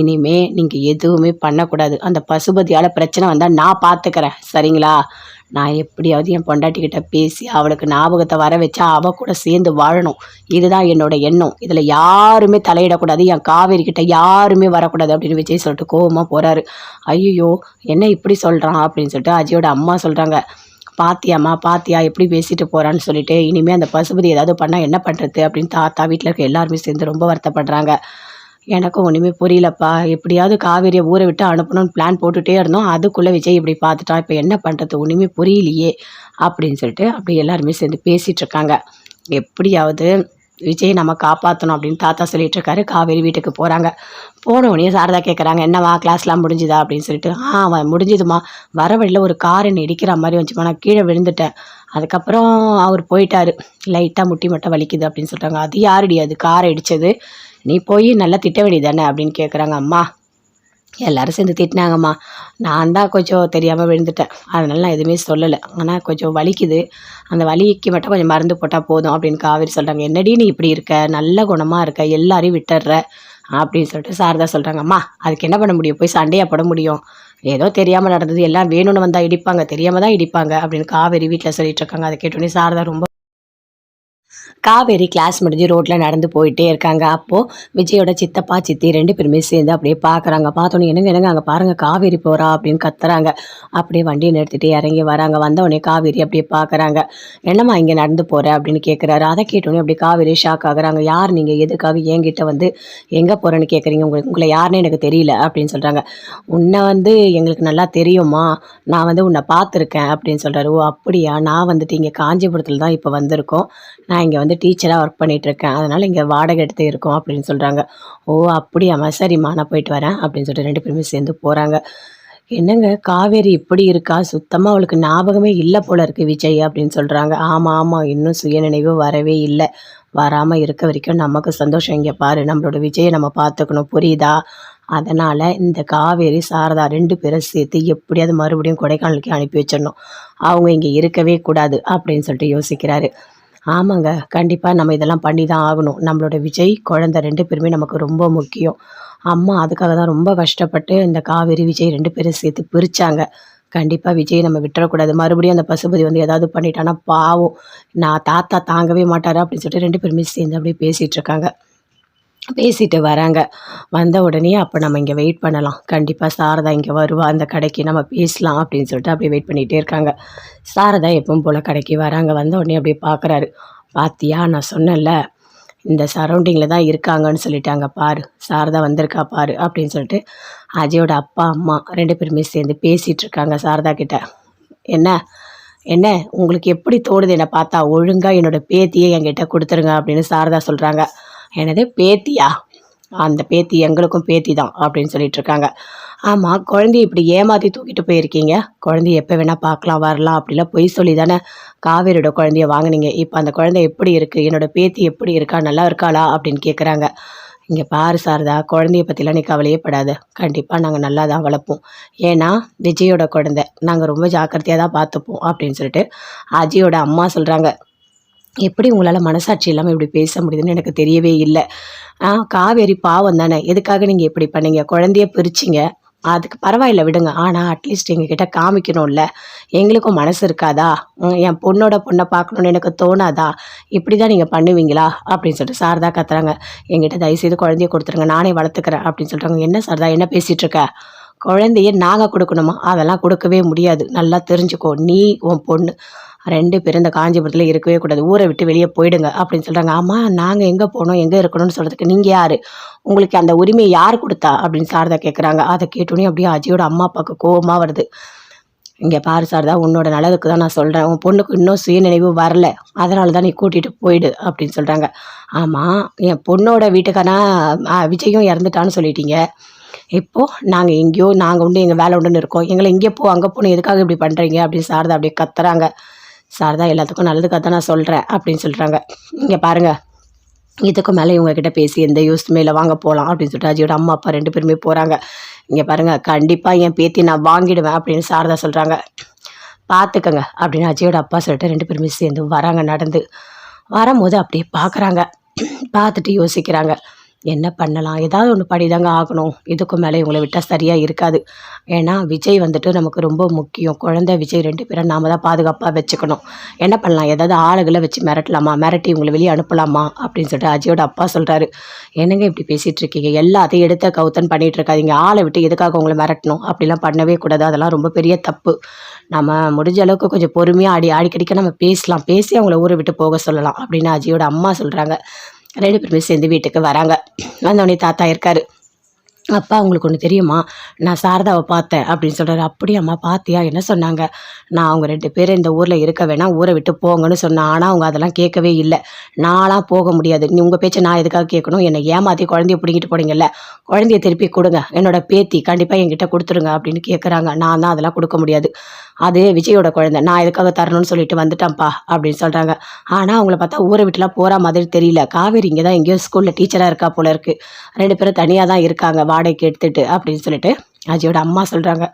இனிமே நீங்கள் எதுவுமே பண்ணக்கூடாது. அந்த பசுபதியால் பிரச்சனை வந்தால் நான் பார்த்துக்கிறேன் சரிங்களா? நான் எப்படியாவது என் பொண்டாட்டிக்கிட்ட பேசி அவளுக்கு ஞாபகத்தை வர வச்சா அவள் கூட சேர்ந்து வாழணும். இதுதான் என்னோட எண்ணம். இதில் யாருமே தலையிடக்கூடாது. என் காவேரிக்கிட்ட யாருமே வரக்கூடாது அப்படின்னு விஜய் சொல்லிட்டு கோபமாக போகிறாரு ஐயோ என்ன இப்படி சொல்கிறான் அப்படின்னு சொல்லிட்டு அஜயோட அம்மா சொல்கிறாங்க பாத்தியாம்மா பாத்தியா எப்படி பேசிட்டு போகிறான்னு சொல்லிட்டு இனிமேல் அந்த பசுபதி ஏதாவது பண்ணால் என்ன பண்ணுறது அப்படின்னு தாத்தா வீட்டில் இருக்க எல்லாருமே சேர்ந்து ரொம்ப வருத்தப்படுறாங்க. எனக்கும் ஒன்றுமே புரியலப்பா. எப்படியாவது காவேரியை ஊரை விட்டு அனுப்பணும்னு பிளான் போட்டுகிட்டே இருந்தோம். அதுக்குள்ளே விஜய் இப்படி பார்த்துட்டான் இப்போ என்ன பண்ணுறது ஒன்றுமே புரியலையே அப்படின்னு சொல்லிட்டு அப்படி எல்லாருமே சேர்ந்து பேசிகிட்ருக்காங்க எப்படியாவது விஜய் நம்ம காப்பாற்றணும் அப்படின்னு தாத்தா சொல்லிட்டு இருக்காரு. காவேரி வீட்டுக்கு போகிறாங்க போனவுடனே சாரதா கேட்குறாங்க என்னவா கிளாஸ்லாம் முடிஞ்சுதா? அப்படின்னு சொல்லிட்டு ஆ அவன் முடிஞ்சுதுமா வர வழியில் ஒரு காரை என்னை இடிக்கிற மாதிரி வந்துச்சுமா நான் கீழே விழுந்துட்டேன். அதுக்கப்புறம் அவர் போயிட்டார். லைட்டாக முட்டி மட்டும் வலிக்குது அப்படின்னு சொல்கிறாங்க அது யாருடி? அது காரை இடித்தது நீ போய் நல்லா திட்ட வேண்டியதானே அப்படின்னு கேட்குறாங்க அம்மா. எல்லோரும் சேர்ந்து திட்டினாங்கம்மா. நான் தான் கொஞ்சம் தெரியாமல் விழுந்துட்டேன். அதனால நான் எதுவுமே சொல்லலை. ஆனால் கொஞ்சம் வலிக்குது. அந்த வலிக்கு மட்டும் கொஞ்சம் மருந்து போட்டால் போதும் அப்படின்னு காவேரி சொல்கிறாங்க என்னடி நீ இப்படி இருக்க? நல்ல குணமாக இருக்க. எல்லாரையும் விட்டுடுற. அப்படின்னு சொல்லிட்டு சாரதா சொல்கிறாங்க அம்மா அதுக்கு என்ன பண்ண முடியும்? போய் சண்டையாக போட முடியும். ஏதோ தெரியாமல் நடந்தது. எல்லாம் வேணும்னு வந்தால் இடிப்பாங்க. தெரியாமல் தான் இடிப்பாங்க அப்படின்னு காவேரி வீட்டில் சொல்லிட்டு இருக்காங்க. அதை கேட்டோன்னே சாரதா ரொம்ப காவேரி கிளாஸ் முடிஞ்சு ரோட்டில் நடந்து போயிட்டே இருக்காங்க. அப்போது விஜயோட சித்தப்பா சித்தி ரெண்டு பேருமே சேர்ந்து அப்படியே பார்க்குறாங்க பார்த்தோன்னே என்னங்க என்னங்க அங்கே பாருங்கள் காவேரி போகிறா அப்படின்னு கத்துறாங்க. அப்படியே வண்டியை நிறுத்திட்டு இறங்கி வராங்க. வந்தவொடனே காவேரி அப்படியே பார்க்குறாங்க என்னம்மா இங்கே நடந்து போகிற அப்படின்னு கேட்குறாரு அதை கேட்டோன்னே அப்படியே காவேரி ஷாக் ஆகுறாங்க. யார் நீங்கள் எதுக்காக என்கிட்ட வந்து எங்கே போகிறேன்னு கேட்குறீங்க உங்களுக்கு உங்களை யாருன்னு எனக்கு தெரியல அப்படின்னு சொல்கிறாங்க உன்னை வந்து எங்களுக்கு நல்லா தெரியுமா நான் வந்து உன்னை பார்த்துருக்கேன் அப்படின்னு சொல்கிறாரு ஓ அப்படியா? நான் வந்துட்டு இங்கே காஞ்சிபுரத்தில் தான் இப்போ வந்திருக்கோம். நான் இங்கே வந்து டீச்சராக ஒர்க் பண்ணிகிட்ருக்கேன் அதனால் இங்கே வாடகை எடுத்து இருக்கோம் அப்படின்னு சொல்கிறாங்க ஓ அப்படியாம்மா. சரிம்மா நான் போயிட்டு வரேன் அப்படின்னு சொல்லிட்டு ரெண்டு பேருமே சேர்ந்து போகிறாங்க என்னங்க காவேரி இப்படி இருக்கா? சுத்தமாக அவளுக்கு ஞாபகமே இல்லை போல இருக்குது விஜய் அப்படின்னு சொல்கிறாங்க ஆமாம் ஆமாம் இன்னும் சுயநினைவு வரவே இல்லை. வராமல் இருக்க வரைக்கும் நமக்கு சந்தோஷம். இங்கே பாரு நம்மளோட விஜயை நம்ம பார்த்துக்கணும். புரியுதா? அதனால் இந்த காவேரி சாரதா ரெண்டு பேரும் சேர்த்து எப்படியாவது மறுபடியும் கொடைக்கானலுக்கு அனுப்பி வச்சிடணும். அவங்க இங்கே இருக்கவே கூடாது அப்படின்னு சொல்லிட்டு யோசிக்கிறாரு. ஆமாங்க. கண்டிப்பாக நம்ம இதெல்லாம் பண்ணி தான் ஆகணும். நம்மளோட விஜய் குழந்த ரெண்டு பேருமே நமக்கு ரொம்ப முக்கியம். அம்மா அதுக்காக தான் ரொம்ப கஷ்டப்பட்டு இந்த காவேரி விஜய் ரெண்டு பேரும் சேர்த்து பிரித்தாங்க கண்டிப்பாக விஜய் நம்ம விட்டுறக்கூடாது. மறுபடியும் அந்த பசுபதி வந்து ஏதாவது பண்ணிட்டான்னா பாவம். நான் தாத்தா தாங்கவே மாட்டார் அப்படின்னு சொல்லிட்டு ரெண்டு பேருமே சேர்ந்து அப்படியே பேசிகிட்டு இருக்காங்க. பேசிட்டு வராங்க. வந்த உடனே அப்போ நம்ம இங்கே வெயிட் பண்ணலாம். கண்டிப்பாக சாரதா இங்கே வருவா. அந்த கடைக்கு நம்ம பேசலாம் அப்படின்னு சொல்லிட்டு அப்படியே வெயிட் பண்ணிகிட்டே இருக்காங்க. சாரதா எப்பவும் போல் கடைக்கு வராங்க. வந்த உடனே அப்படியே பார்க்குறாரு பாத்தியா? நான் சொன்னேன்ல இந்த சரௌண்டிங்கில் தான் இருக்காங்கன்னு சொல்லிட்டாங்க. பாரு சாரதா வந்திருக்கா பாரு அப்படின்னு சொல்லிட்டு அஜயோட அப்பா அம்மா ரெண்டு பேருமே சேர்ந்து பேசிகிட்டு இருக்காங்க சாரதா கிட்ட. என்ன? என்ன? உங்களுக்கு எப்படி தோடுது என்னை பார்த்தா ஒழுங்காக என்னோடய பேத்தியை என்கிட்ட கொடுத்துருங்க அப்படின்னு சாரதா சொல்கிறாங்க எனது பேத்தியா? அந்த பேத்தி எங்களுக்கும் பேத்தி தான் அப்படின்னு சொல்லிட்டு இருக்காங்க ஆமாம் குழந்தைய இப்படி ஏமாற்றி தூக்கிட்டு போயிருக்கீங்க? குழந்தைய எப்போ வேணால் பார்க்கலாம் வரலாம் அப்படிலாம் பொய் சொல்லி தானே காவேரியோட குழந்தைய வாங்கினீங்க. இப்போ அந்த குழந்தை எப்படி இருக்குது என்னோடய பேத்தி எப்படி இருக்கா? நல்லா இருக்காளா? அப்படின்னு கேட்குறாங்க இங்கே பாரு சாரதா குழந்தைய பற்றிலாம் நீ கவலையே படாது. கண்டிப்பாக நாங்கள் நல்லா தான் வளர்ப்போம். ஏன்னா விஜயோட குழந்தை. நாங்கள் ரொம்ப ஜாக்கிரதையாக தான் பார்த்துப்போம் அப்படின்னு சொல்லிட்டு அஜியோட அம்மா சொல்கிறாங்க எப்படி உங்களால் மனசாட்சி இல்லாமல் இப்படி பேச முடியுதுன்னு எனக்கு தெரியவே இல்லை. காவேரி பாவம் தானே. எதுக்காக நீங்கள் இப்படி பண்ணீங்க? குழந்தைய பிரிச்சிங்க. அதுக்கு பரவாயில்ல விடுங்க. ஆனால் அட்லீஸ்ட் எங்ககிட்ட காமிக்கணும்ல. எங்களுக்கும் மனசு இருக்காதா? ம், என் பொண்ணோட பொண்ணை பார்க்கணுன்னு எனக்கு தோணாதா? இப்படி தான் நீங்கள் பண்ணுவீங்களா? அப்படின்னு சொல்லிட்டு சாரதா கத்துறாங்க. எங்கிட்ட தயவுசெய்து குழந்தைய கொடுத்துருங்க. நானே வளர்த்துக்கிறேன் அப்படின்னு சொல்கிறாங்க என்ன சாரதா என்ன பேசிகிட்டு இருக்க? குழந்தைய நாங்கள் கொடுக்கணுமா? அதெல்லாம் கொடுக்கவே முடியாது. நல்லா தெரிஞ்சுக்கோ. நீ உன் பொண்ணு. ரெண்டு பேரும் இந்த காஞ்சிபுரத்தில் இருக்கவே கூடாது. ஊரை விட்டு வெளியே போயிடுங்க அப்படின்னு சொல்கிறாங்க ஆமாம் நாங்கள் எங்கே போகணும் எங்கே இருக்கணும்னு சொல்கிறதுக்கு நீங்கள் யார்? உங்களுக்கு அந்த உரிமையை யார் கொடுத்தா? அப்படின்னு சாரதா கேட்குறாங்க அதை கேட்டோன்னே அப்படியே அஜயோட அம்மா அப்பாவுக்கு கோவமாக வருது. இங்கே பாரு சாரதா உன்னோட நல்லதுக்கு தான் நான் சொல்கிறேன் உன் பொண்ணுக்கு இன்னும் சுயநினைவு வரல. அதனால தான் நீ கூட்டிகிட்டு போயிடு அப்படின்னு சொல்கிறாங்க ஆமாம் என் பொண்ணோட வீட்டுக்கானா விஜயும் இறந்துட்டான்னு சொல்லிட்டீங்க. இப்போது நாங்கள் எங்கேயோ நாங்கள் உண்டு எங்கள் வேலை உண்டுன்னு இருக்கோம். எங்களை இங்கே போ அங்கே போகணும் எதுக்காக இப்படி பண்ணுறீங்க அப்படின்னு சாரதா அப்படியே கத்துறாங்க. சாரதா எல்லாத்துக்கும் நல்லதுக்காக தான் நான் சொல்கிறேன் அப்படின்னு சொல்கிறாங்க இங்கே பாருங்கள் இதுக்கு மேலே இவங்கக்கிட்ட பேசி எந்த யூஸ்மே இல்லை. வாங்க போகலாம் அப்படின்னு சொல்லிட்டு அஜியோட அம்மா அப்பா ரெண்டு பேருமே போகிறாங்க இங்கே பாருங்கள் கண்டிப்பாக என் பேத்தி நான் வாங்கிடுவேன் அப்படின்னு சாரதா சொல்கிறாங்க பார்த்துக்கங்க அப்படின்னு அஜயோட அப்பா சொல்லிட்டு ரெண்டு பேருமே சேர்ந்து வராங்க நடந்து. வரும்போது அப்படியே பார்க்குறாங்க பார்த்துட்டு யோசிக்கிறாங்க. என்ன பண்ணலாம்? ஏதாவது ஒன்று படிதாங்க ஆகணும். இதுக்கு மேலே இவங்களை விட்டால் சரியாக இருக்காது. ஏன்னா விஜய் வந்துட்டு நமக்கு ரொம்ப முக்கியம். குழந்தை விஜய் ரெண்டு பேரும் நாம தான் பாதுகாப்பாக வச்சுக்கணும். என்ன பண்ணலாம்? ஏதாவது ஆளுகளை வச்சு மிரட்டலாமா? மிரட்டி இவங்களை வெளியே அனுப்பலாமா? அப்படின்னு சொல்லிட்டு அஜயோட அப்பா சொல்கிறாரு என்னங்க இப்படி பேசிகிட்டு இருக்கீங்க? எல்லாத்தையும் எடுத்த கவுத்தன் பண்ணிகிட்டு இருக்காதீங்க. ஆளை விட்டு எதுக்காக உங்களை மிரட்டணும்? அப்படிலாம் பண்ணவே கூடாது. அதெல்லாம் ரொம்ப பெரிய தப்பு. நம்ம முடிஞ்ச அளவுக்கு கொஞ்சம் பொறுமையாக அடி அடிக்கடிக்க நம்ம பேசலாம். பேசி அவங்கள ஊரை விட்டு போக சொல்லலாம் அப்படின்னு அஜயோட அம்மா சொல்கிறாங்க ரெண்டு பேருமே சேர்ந்து வீட்டுக்கு வராங்க. வந்தோடனே தாத்தா இருக்காரு. அப்பா உங்களுக்கு ஒன்று தெரியுமா? நான் சாரதாவை பார்த்தேன் அப்படின்னு சொல்கிறாரு அப்படியாம்மா பார்த்தியா என்ன சொன்னாங்க? நான் அவங்க ரெண்டு பேரும் இந்த ஊரில் இருக்க வேணாம் ஊரை விட்டு போங்கன்னு சொன்னேன். ஆனால் அவங்க அதெல்லாம் கேட்கவே இல்லை. நான்லாம் போக முடியாது. நீ உங்கள் பேச்சை நான் எதுக்காக கேட்கணும்? என்னை ஏமாற்றி குழந்தைய பிடிங்கிட்டு போனீங்கல்ல. குழந்தைய திருப்பி கொடுங்க. என்னோட பேத்தி கண்டிப்பாக என்கிட்ட கொடுத்துருங்க அப்படின்னு கேட்குறாங்க நான் தான் அதெல்லாம் கொடுக்க முடியாது. அது விஜயோட குழந்தை. நான் எதுக்காக தரணும்னு சொல்லிட்டு வந்துட்டேன்ப்பா அப்படின்னு சொல்கிறாங்க ஆனால் அவங்கள பார்த்தா ஊரை விட்டுலாம் போகிற மாதிரி தெரியல. காவேரி இங்கே தான் எங்கேயோ ஸ்கூலில் டீச்சராக இருக்கா போல இருக்குது ரெண்டு பேரும் தனியாக தான் இருக்காங்க. வாடகைக்கு எடுத்துட்டு அப்படின்னு சொல்லிட்டு அஜயோட அம்மா சொல்கிறாங்க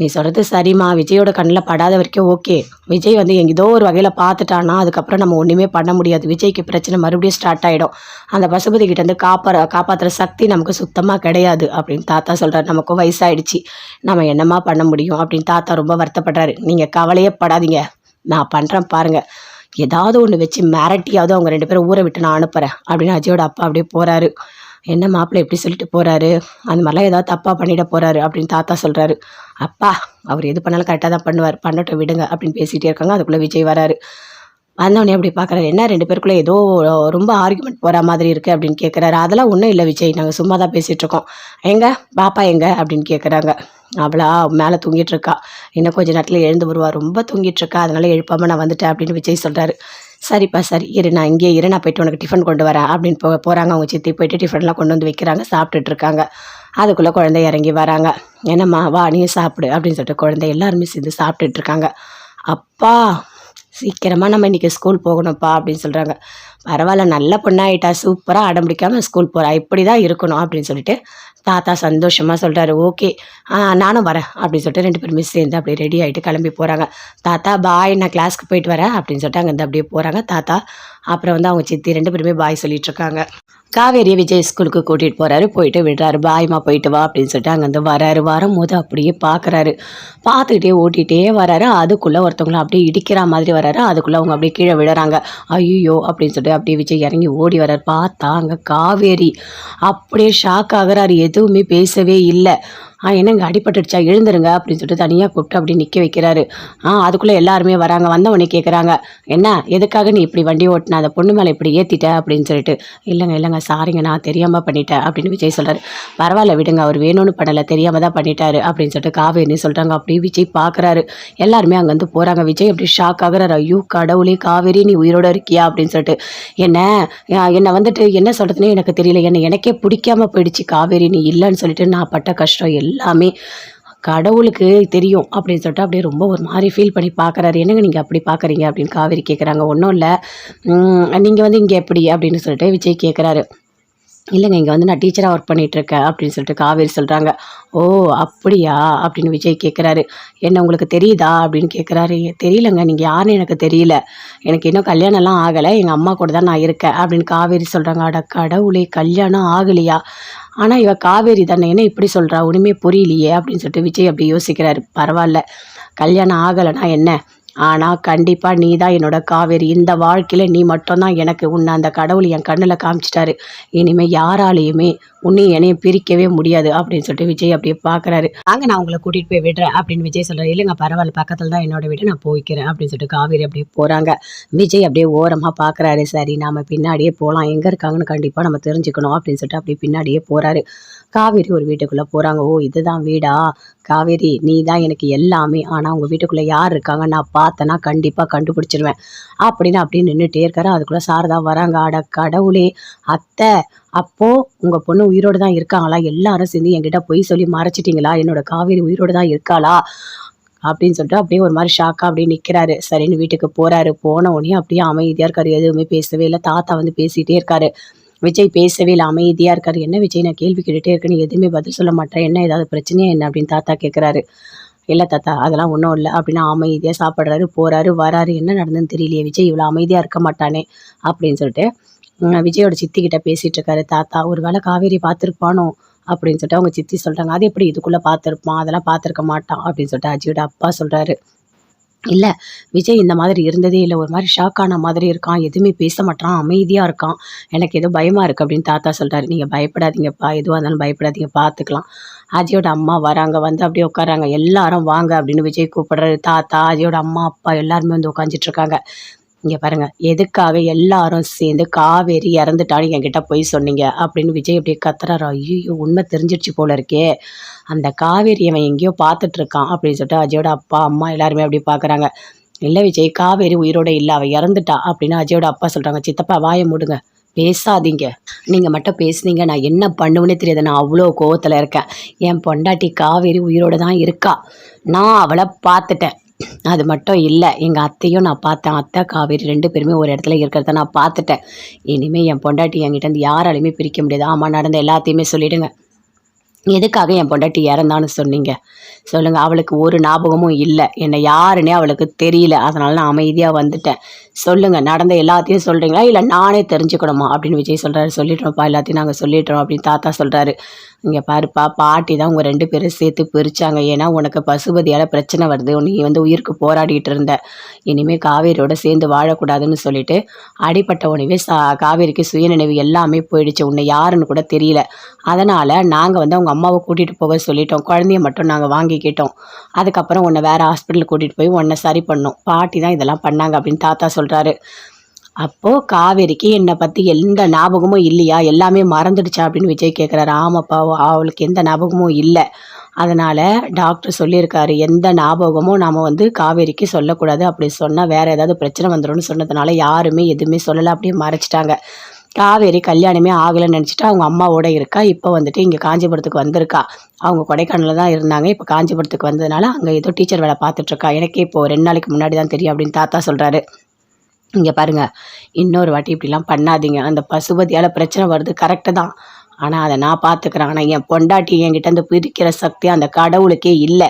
நீ சொல்கிறது சரிம்மா. விஜயோட கண்ணில் படாத வரைக்கும் ஓகே. விஜய் வந்து எங்கேதோ ஒரு வகையில் பார்த்துட்டான்னா அதுக்கப்புறம் நம்ம ஒன்றுமே பண்ண முடியாது. விஜய்க்கு பிரச்சனை மறுபடியும் ஸ்டார்ட் ஆகிடும் அந்த பசுபதி கிட்டேருந்து காப்பாற காப்பாற்றுற சக்தி நமக்கு சுத்தமாக கிடையாது அப்படின்னு தாத்தா சொல்கிறார் நமக்கும் வயசாயிடுச்சு. நம்ம என்னம்மா பண்ண முடியும் அப்படின்னு தாத்தா ரொம்ப வருத்தப்படுறாரு. நீங்கள் கவலையே படாதீங்க. நான் பண்ணுறேன் பாருங்கள் ஏதாவது ஒன்று வச்சு மிரட்டியாவது அவங்க ரெண்டு பேரும் ஊரை விட்டு நான் அனுப்புகிறேன் அப்படின்னு அஜயோட அப்பா அப்படியே போகிறாரு என்ன மாப்பிள்ளை எப்படி சொல்லிட்டு போகிறாரு அந்த மாதிரிலாம் ஏதாவது தப்பாக பண்ணிட போகிறாரு அப்படின்னு தாத்தா சொல்கிறாரு அப்பா அவர் எது பண்ணாலும் கரெக்டாக தான் பண்ணுவார். பண்ணட்டும் விடுங்க அப்படின்னு பேசிகிட்டே இருக்காங்க. அதுக்குள்ளே விஜய் வராரு. வந்தவொடனே அப்படி பார்க்குறாரு என்ன ரெண்டு பேருக்குள்ளே ஏதோ ரொம்ப ஆர்குமெண்ட் போகிற மாதிரி இருக்குது அப்படின்னு கேட்குறாரு அதெல்லாம் ஒன்றும் இல்லை விஜய். நாங்கள் சும்மா தான் பேசிகிட்ருக்கோம் எங்க? பாப்பா எங்க? அப்படின்னு கேட்குறாங்க அவளா மேலே தூங்கிட்டு இருக்கா. இன்னும் கொஞ்சம் நேரத்தில் எழுந்து வருவா. ரொம்ப தூங்கிட்டு இருக்கா. அதனால எழுப்பாமல் நான் வந்துட்டேன் அப்படின்னு விஜய் சொல்கிறாரு சரிப்பா சரி. இரு நான் இங்கேயே இரு நான் போயிட்டு உனக்கு டிஃபன் கொண்டு வரேன் அப்படின்னு போ போகிறாங்க அவங்க சித்தி போயிட்டு டிஃபன்லாம் கொண்டு வந்து வைக்கிறாங்க. சாப்பிட்டுட்டு இருக்காங்க. அதுக்குள்ளே குழந்தை இறங்கி வராங்க. என்னம்மா வா நீ சாப்பிடு அப்படின்னு சொல்லிட்டு குழந்தை எல்லாருமே சேர்ந்து சாப்பிட்டுட்டு இருக்காங்க. அப்பா சீக்கிரமாக நம்ம இன்றைக்கி ஸ்கூல் போகணும்ப்பா அப்படின்னு சொல்கிறாங்க பரவாயில்ல நல்ல பொண்ணாயிட்டா. சூப்பராக அடம் பிடிக்காமல் ஸ்கூல் போகிறா இப்படி தான் இருக்கணும் அப்படின்னு சொல்லிட்டு தாத்தா சந்தோஷமாக சொல்கிறாரு ஓகே நானும் வரேன் அப்படின்னு சொல்லிட்டு ரெண்டு பேருமே சேர்ந்து அப்படியே ரெடி ஆகிட்டு கிளம்பி போகிறாங்க தாத்தா பாய் நான் கிளாஸ்க்கு போயிட்டு வரேன் அப்படின்னு சொல்லிட்டு அங்கேருந்து அப்படியே போகிறாங்க தாத்தா அப்புறம் வந்து அவங்க சித்தி ரெண்டு பேருமே பாய் சொல்லிட்டு இருக்காங்க காவேரியை விஜய் ஸ்கூலுக்கு கூட்டிகிட்டு போகிறாரு போயிட்டு விடுறாரு பாய்மா போயிட்டு வா அப்படின்னு சொல்லிட்டு அங்கேருந்து வராரு. வரும்போது அப்படியே பார்க்குறாரு பார்த்துக்கிட்டே ஓட்டிகிட்டே வராரு. அதுக்குள்ளே ஒருத்தவங்கள அப்படியே இடிக்கிற மாதிரி வராரு. அதுக்குள்ளே அவங்க அப்படியே கீழே விழுறாங்க. ஐயோ அப்படின்னு சொல்லிட்டு அப்படியே விஜய் இறங்கி ஓடி வராரு. பார்த்தா அங்கே காவேரி. அப்படியே ஷாக் ஆகுறாரு. எதுவுமே பேசவே இல்லை. ஆ என்னங்க அடிபட்டுடுச்சா? எழுந்துருங்க அப்படின்னு சொல்லிட்டு தனியாக கூப்பிட்டு அப்படி நிற்க வைக்கிறாரு. ஆ அதுக்குள்ளே எல்லாருமே வராங்க. வந்தவனே கேட்குறாங்க என்ன எதுக்காக நீ இப்படி வண்டி ஓட்டின? அந்த பொண்ணு மேலே இப்படி ஏற்றிட்ட அப்படின்னு சொல்லிட்டு இல்லைங்க இல்லைங்க சாரிங்க நான் தெரியாமல் பண்ணிட்டேன் அப்படின்னு விஜய் சொல்கிறார் பரவாயில்ல விடுங்க அவர் வேணும்னு பண்ணலை தெரியாமல் தான் பண்ணிட்டாரு அப்படின்னு சொல்லிட்டு காவேரி சொல்கிறாங்க அப்படி விஜய் பார்க்குறாரு எல்லாருமே அங்கேருந்து போகிறாங்க விஜய் அப்படி ஷாக் ஆகுறாரு. ஐயோ கடவுளே காவேரி நீ உயிரோட இருக்கியா? அப்படின்னு சொல்லிட்டு என்ன என்னை வந்துட்டு என்ன சொல்கிறதுனே எனக்கு தெரியல. என்னை எனக்கே பிடிக்காம போயிடுச்சு காவேரி நீ இல்லைன்னு சொல்லிட்டு நான் பட்ட கஷ்டம் எல்லாம் எல்லாமே கடவுளுக்கு தெரியும் அப்படின்னு சொல்லிட்டு அப்படியே ரொம்ப ஒரு மாதிரி ஃபீல் பண்ணி பார்க்குறாரு. என்னங்க நீங்கள் அப்படி பார்க்குறீங்க அப்படின்னு காவேரி கேட்குறாங்க ஒன்றும் இல்லை. நீங்கள் வந்து இங்கே எப்படி? அப்படின்னு சொல்லிட்டு விஜய் கேட்குறாரு இல்லைங்க இங்கே வந்து நான் டீச்சராக ஒர்க் பண்ணிகிட்ருக்கேன் அப்படின்னு சொல்லிட்டு காவேரி சொல்கிறாங்க ஓ அப்படியா? அப்படின்னு விஜய் கேட்குறாரு என்ன உங்களுக்கு தெரியுதா? அப்படின்னு கேட்குறாரு தெரியலங்க நீங்கள் யாருன்னு எனக்கு தெரியல. எனக்கு இன்னும் கல்யாணம்லாம் ஆகலை. எங்கள் அம்மா கூட தான் நான் இருக்கேன் அப்படின்னு காவேரி சொல்கிறாங்க அட கடவுளே கல்யாணம் ஆகலையா? ஆனால் இவ காவேரி தானே என்ன இப்படி சொல்கிறா ஒன்றுமே புரியலையே அப்படின்னு சொல்லிட்டு விஜய் அப்படி யோசிக்கிறாரு. பரவாயில்ல. கல்யாணம் ஆகலைன்னா என்ன? ஆனால் கண்டிப்பாக நீ தான் என்னோட காவேரி. இந்த வாழ்க்கையில் நீ மட்டும்தான் எனக்கு உன்னை அந்த கடவுள் என் கண்ணில் காமிச்சிட்டாரு. இனிமேல் யாராலையுமே உன்னையும் என்னையும் பிரிக்கவே முடியாது அப்படின்னு சொல்லிட்டு விஜய் அப்படியே பார்க்குறாரு அங்கே நான் உங்களை கூட்டிகிட்டு போய் விடுறேன் அப்படின்னு விஜய் சொல்கிறார் இல்லைங்க பரவாயில்ல பக்கத்தில் தான் என்னோட வீடு நான் போய்க்கிறேன் அப்படின்னு சொல்லிட்டு காவேரி அப்படியே போகிறாங்க விஜய் அப்படியே ஓரமாக பார்க்குறாரு சரி நாம் பின்னாடியே போகலாம் எங்கே இருக்காங்கன்னு கண்டிப்பாக நம்ம தெரிஞ்சுக்கணும் அப்படின்னு சொல்லிட்டு அப்படியே பின்னாடியே போகிறாரு காவேரி ஒரு வீட்டுக்குள்ளே போகிறாங்க ஓ இதுதான் வீடா? காவேரி நீ தான் எனக்கு எல்லாமே. ஆனால் உங்கள் வீட்டுக்குள்ளே யார் இருக்காங்க? நான் பார்த்தேன்னா கண்டிப்பாக கண்டுபிடிச்சிருவேன். அப்படின்னு அப்படியே நின்றுட்டே இருக்காரு. அதுக்குள்ளே சாரதா வராங்க. அட கடவுளே அத்தை அப்போது உங்கள் பொண்ணு உயிரோடு தான் இருக்காங்களா? எல்லாரும் சேர்ந்து என்கிட்ட பொய் சொல்லி மறைச்சிட்டிங்களா? என்னோட காவேரி உயிரோடு தான் இருக்காளா? அப்படின்னு சொல்லிட்டு அப்படியே ஒரு மாதிரி ஷாக்காக அப்படியே நிற்கிறாரு சரின்னு வீட்டுக்கு போகிறாரு போன உடனே அப்படியே அமைதியாக இருக்காரு. எதுவுமே பேசவே இல்லை. தாத்தா வந்து பேசிகிட்டே இருக்காரு. விஜய் பேசவே இல்லை. அமைதியாக இருக்காரு. என்ன விஜய்? நான் கேள்வி கேட்டுகிட்டே இருக்கேன்னு எதுவுமே பதில் சொல்ல மாட்டேன் என்ன ஏதாவது பிரச்சனையா? என்ன? அப்படின்னு தாத்தா கேட்குறாரு இல்லை தாத்தா அதெல்லாம் ஒன்றும் இல்லை. அப்படின்னு அமைதியாக சாப்பிட்றாரு போகிறாரு வராரு. என்ன நடந்ததுன்னு தெரியலையே விஜய் இவ்வளோ அமைதியாக இருக்க மாட்டானே அப்படின்னு சொல்லிட்டு விஜயோட சித்திக்கிட்ட பேசிகிட்டு பேசிட்டு இருக்காரு. தாத்தா ஒரு வேளை காவேரி பார்த்துருப்பானோ அப்படின்னு சொல்லிட்டு அவங்க சித்தி சொல்கிறாங்க அது எப்படி இதுக்குள்ளே பார்த்துருப்பான்? அதெல்லாம் பார்த்துருக்க மாட்டான் அப்படின்னு சொல்லிட்டு அஜியோட அப்பா சொல்கிறாரு இல்லை விஜய் இந்த மாதிரி இருந்ததே இல்லை. ஒரு மாதிரி ஷாக் ஆன மாதிரி இருக்கான். எதுவுமே பேச மாட்டான். அமைதியாக இருக்கான். எனக்கு ஏதோ பயமாக இருக்குது அப்படின்னு தாத்தா சொல்கிறாரு நீங்கள் பயப்படாதீங்கப்பா. எதுவாக இருந்தாலும் பயப்படாதீங்க. பார்த்துக்கலாம். அஜயோட அம்மா வராங்க வந்து அப்படியே உட்காராங்க. எல்லாரும் வாங்க அப்படின்னு விஜய் கூப்பிடுறாரு. தாத்தா அஜயோட அம்மா அப்பா எல்லாருமே வந்து உட்காந்துட்டு இருக்காங்க. இங்கே பாருங்க எதுக்காக எல்லாரும் சேர்ந்து காவேரி இறந்துட்டான்னு என்கிட்ட போய் சொன்னீங்க? அப்படின்னு விஜய் அப்படியே கத்துறாரு. ஐயோ உண்மை தெரிஞ்சிடுச்சு போல இருக்கே. அந்த காவேரி அவன் எங்கேயோ பார்த்துட்டு இருக்கான் அப்படின்னு சொல்லிட்டு அஜயோட அப்பா அம்மா எல்லாருமே அப்படி பார்க்குறாங்க. இல்லை விஜய் காவேரி உயிரோட இல்லை அவள் இறந்துட்டா? அப்படின்னு அஜயோட அப்பா சொல்கிறாங்க சித்தப்பா வாயை மூடுங்க. பேசாதீங்க. நீங்கள் மட்டும் பேசுனீங்க நான் என்ன பண்ணுவேனே தெரியாது. நான் அவ்வளோ கோவத்தில் இருக்கேன். என் பொண்டாட்டி காவேரி உயிரோட தான் இருக்கா? நான் அவளை பார்த்துட்டேன். அது மட்டும் இல்லை எங்கள் அத்தையும் நான் பார்த்தேன். அத்தை காவேரி ரெண்டு பேருமே ஒரு இடத்துல இருக்கிறத நான் பார்த்துட்டேன். இனிமேல் என் பொண்டாட்டி என்கிட்ட இருந்து யாராலையுமே பிரிக்க முடியாது. ஆமாம் நடந்த எல்லாத்தையுமே சொல்லிடுங்க. எதுக்காக என் பொண்டாட்டி இறந்தான்னு சொன்னீங்க? சொல்லுங்கள் அவளுக்கு ஒரு ஞாபகமும் இல்லை. என்னை யாருன்னே அவளுக்கு தெரியல. அதனால நான் அமைதியாக வந்துட்டேன். சொல்லுங்கள் நடந்த எல்லாத்தையும் சொல்கிறீங்களா இல்லை நானே தெரிஞ்சுக்கணுமா? அப்படின்னு விஜய் சொல்கிறாரு சொல்லிட்டோம்ப்பா எல்லாத்தையும் நாங்கள் சொல்லிட்டோம் அப்படின்னு தாத்தா சொல்கிறாரு இங்கே பாருப்பா பாட்டி தான் உங்கள் ரெண்டு பேரும் சேர்த்து பிரித்தாங்க ஏன்னா உனக்கு பசுபதியால் பிரச்சனை வருது. நீ வந்து உயிருக்கு போராடிட்டு இருந்த. இனிமேல் காவேரியோட சேர்ந்து வாழக்கூடாதுன்னு சொல்லிட்டு அடிப்பட்ட உணவே சா காவேரிக்கு சுயநினைவு எல்லாமே போயிடுச்சு. உன்னை யாருன்னு கூட தெரியல. அதனால் நாங்கள் வந்து அவங்க அம்மாவை கூட்டிகிட்டு போக சொல்லிட்டோம். குழந்தைய மட்டும் நாங்கள் வாங்கிக்கிட்டோம். அதுக்கப்புறம் உன்னை வேறு ஹாஸ்பிட்டலுக்கு கூட்டிகிட்டு போய் உன்னை சரி பண்ணோம். பாட்டி தான் இதெல்லாம் பண்ணாங்க அப்படின்னு தாத்தா சொல்கிறாரு அப்போது காவேரிக்கு என்னை பற்றி எந்த ஞாபகமும் இல்லையா? எல்லாமே மறந்துடுச்சா? அப்படின்னு விஜய் கேட்குறாரு ஆமாப்பா அவளுக்கு எந்த ஞாபகமும் இல்லை. அதனால் டாக்டர் சொல்லியிருக்காரு எந்த ஞாபகமும் நாம் வந்து காவேரிக்கு சொல்லக்கூடாது. அப்படி சொன்னால் வேறு ஏதாவது பிரச்சனை வந்துடும்னு சொன்னதுனால யாருமே எதுவுமே சொல்லலை. அப்படியே மறைச்சிட்டாங்க. காவேரி கல்யாணமே ஆகலைன்னு நினச்சிட்டு அவங்க அம்மாவோட இருக்கா? இப்போ வந்துட்டு இங்கே காஞ்சிபுரத்துக்கு வந்திருக்கா? அவங்க கொடைக்கானலில் தான் இருந்தாங்க. இப்போ காஞ்சிபுரத்துக்கு வந்ததுனால அங்கே ஏதோ டீச்சர் வேலை பார்த்துட்ருக்கா எனக்கே இப்போ ரெண்டு நாளைக்கு முன்னாடி தான் தெரியும் அப்படின்னு தாத்தா சொல்கிறாரு இங்கே பாருங்கள் இன்னொரு வாட்டி இப்படிலாம் பண்ணாதீங்க. அந்த பசுபதியால் பிரச்சனை வருது கரெக்டு தான். ஆனால் அதை நான் பார்த்துக்கிறேன் ஆனால் என் பொண்டாட்டி என்கிட்ட அந்த பிரிக்கிற சக்தி அந்த கடவுளுக்கே இல்லை.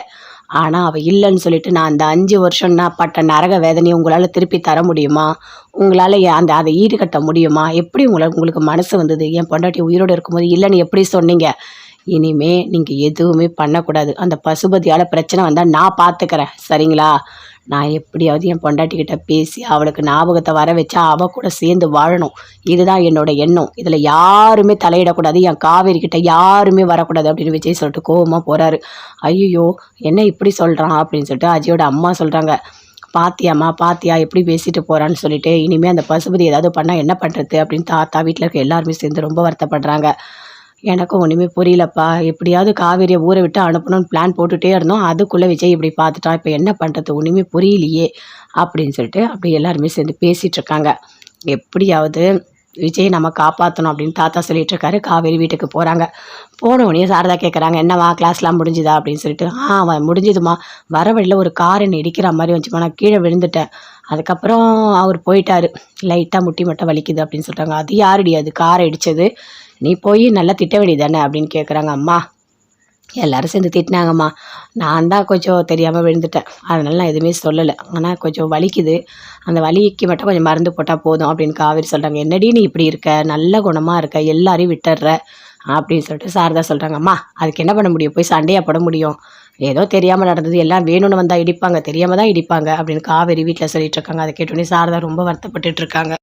ஆனால் அவள் இல்லைன்னு சொல்லிட்டு நான் அந்த அஞ்சு வருஷம் நான் பட்ட நரக வேதனையை உங்களால் திருப்பி தர முடியுமா? உங்களால் அந்த அதை ஈடுகட்ட முடியுமா? எப்படி உங்களால் உங்களுக்கு மனசு வந்தது? என் பொண்டாட்டி உயிரோடு இருக்கும்போது இல்லைன்னு எப்படி சொன்னீங்க? இனிமே நீங்கள் எதுவுமே பண்ணக்கூடாது. அந்த பசுபதியால் பிரச்சனை வந்தால் நான் பார்த்துக்கிறேன் சரிங்களா? நான் எப்படியாவது என் பொண்டாட்டிக்கிட்ட பேசி அவளுக்கு ஞாபகத்தை வர வச்சா அவ கூட சேர்ந்து வாழணும். இதுதான் என்னோட எண்ணம். இதில் யாருமே தலையிடக்கூடாது. என் காவேரிக்கிட்ட யாருமே வரக்கூடாது அப்படின்னு விஜய் சொல்லிட்டு கோவமாக போகிறாரு ஐயோ என்ன இப்படி சொல்கிறான் அப்படின்னு சொல்லிட்டு அஜயோட அம்மா சொல்கிறாங்க பாத்தியாம்மா பாத்தியா எப்படி பேசிட்டு போகிறான்னு சொல்லிட்டு இனிமேல் அந்த பசுபதி ஏதாவது பண்ணால் என்ன பண்ணுறது அப்படின்னு தாத்தா வீட்டில் இருக்க எல்லாருமே சேர்ந்து ரொம்ப வருத்தப்படுறாங்க. எனக்கும் ஒன்றுமே புரியலப்பா. எப்படியாவது காவேரியை ஊரை விட்டு அனுப்பணும்னு பிளான் போட்டுகிட்டே இருந்தோம். அதுக்குள்ளே விஜய் இப்படி பார்த்துட்டான் இப்போ என்ன பண்ணுறது ஒன்றுமே புரியலையே அப்படின்னு சொல்லிட்டு அப்படி எல்லாருமே சேர்ந்து பேசிகிட்ருக்காங்க எப்படியாவது விஜய் நம்ம காப்பாற்றணும் அப்படின்னு தாத்தா சொல்லிட்டு இருக்காரு. காவேரி வீட்டுக்கு போகிறாங்க போன உடனே சாரதா கேட்குறாங்க என்னவா கிளாஸ்லாம் முடிஞ்சுதா? அப்படின்னு சொல்லிட்டு ஆ அவன் முடிஞ்சுதுமா வர வழியில் ஒரு கார் என்னை இடிக்கிற மாதிரி வந்துச்சுமா நான் கீழே விழுந்துட்டேன். அதுக்கப்புறம் அவர் போயிட்டார். லைட்டாக முட்டி மட்டும் வலிக்குது அப்படின்னு சொல்கிறாங்க அது யாருடி? அது காரை இடித்தது நீ போய் நல்லா திட்ட வேண்டியது தானே அப்படின்னு கேட்குறாங்க அம்மா. எல்லாரும் சேர்ந்து திட்டினாங்கம்மா. நான் தான் கொஞ்சம் தெரியாமல் விழுந்துட்டேன். அதனால நான் எதுவுமே சொல்லலை. ஆனால் கொஞ்சம் வலிக்குது. அந்த வலிக்கு மட்டும் கொஞ்சம் மருந்து போட்டால் போதும் அப்படின்னு காவேரி சொல்கிறாங்க என்னடி நீ இப்படி இருக்க? நல்ல குணமாக இருக்க. எல்லாரையும் விட்டுடுற அப்படின்னு சொல்லிட்டு சாரதா சொல்கிறாங்க அம்மா அதுக்கு என்ன பண்ண முடியும்? போய் சண்டையாக போட முடியும். ஏதோ தெரியாமல் நடந்தது. எல்லாம் வேணும்னு வந்தால் இடிப்பாங்க. தெரியாமல் தான் இடிப்பாங்க அப்படின்னு காவேரி வீட்டில் சொல்லிட்டு இருக்காங்க. அதை கேட்டோன்னே சாரதா ரொம்ப வருத்தப்பட்டுட்டு இருக்காங்க.